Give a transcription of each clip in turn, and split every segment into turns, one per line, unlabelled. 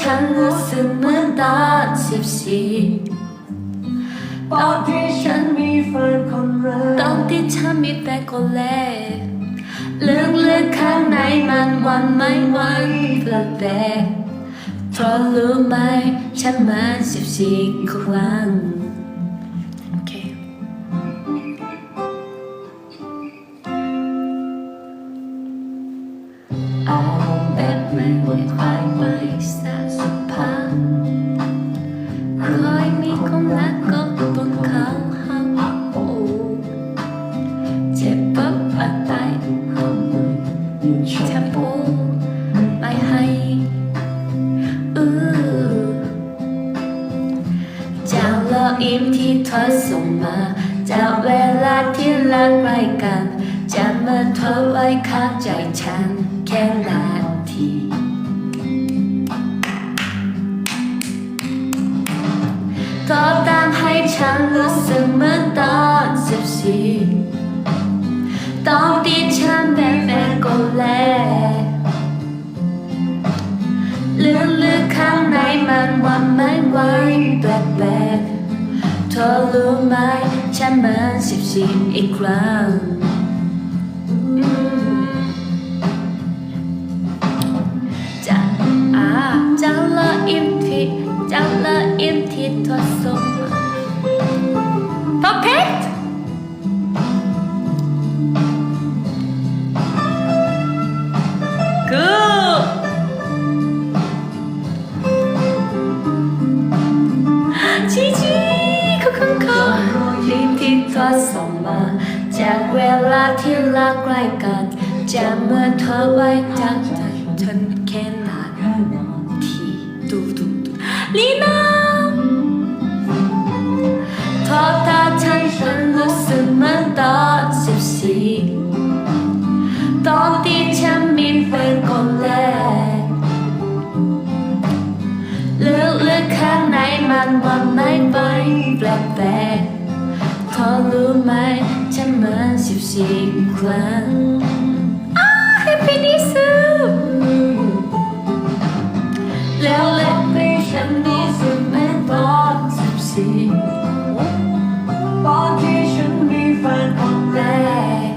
ฉันรู้สึกเหมือนตอนสิบสี่
ตอนที่ฉันมีแฟนคนแรก
ตอนที่ฉันมีแฟนคนแรกลึกๆข้างในมันหวันไหม่ไหวันแปลกๆเพราะรู้ไหมฉันมาสิบสี่ครั้งโอเคเอาแบบไม่หวนคลาย มีคนรักก็บนเขาหักโอ้เจ็บปั๊บอัดไปห้องฉันพูดไปให้อือจากรอยยิ้มที่เธอส่งมา จากเวลาที่รักใกล้กันจะมื่อเธอไว้ข้างใจฉันแค่นาทีก็ตามให้ ฉันรู้สึกเหมือนตอนสิบสี่ตอนที่ฉันเป็นแฟนคนแรกลึกๆข้างในมันวันไม่ไหวแปลกๆเธอรู้ไหมฉันเหมือนสิบสี่อีกครั้งอืมจะอ่าจะละอิ่มที่จะละอิ่มที่เธอส่งม รีบที่เธอส่งมา จากเวลาที่รักใกล้กันจะเมื่อเธอไว้จากใจฉันแค่นาทีดูดูดูลีน่าทอตาฉันฉันรู้สึกเหมือนตอนสิบสี่ตอนที่ฉันมีแฟนคนแรกลึกๆข้างในมันวันไม่ไหวแปลกๆ อรู้ไหมฉันมือนสิบสี่ครั้งอ้า Happy New Year แล้วเล็กไปฉันรู้สึกเหมือนตอนสิบสี่
ตอนที่ฉันมีแฟนคนแรก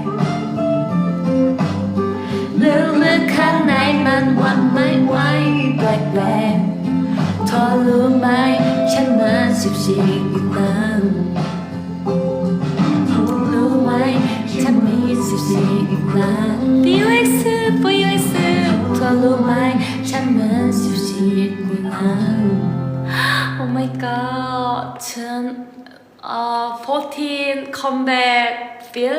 กลึกๆข้างในมันวันไม่ไหวแปลกๆเธอรู้ไหมฉันมาสิบสี่ครั้ง สิบสี่ครั้ง Oh my god ฉัน uh 14 comeback feel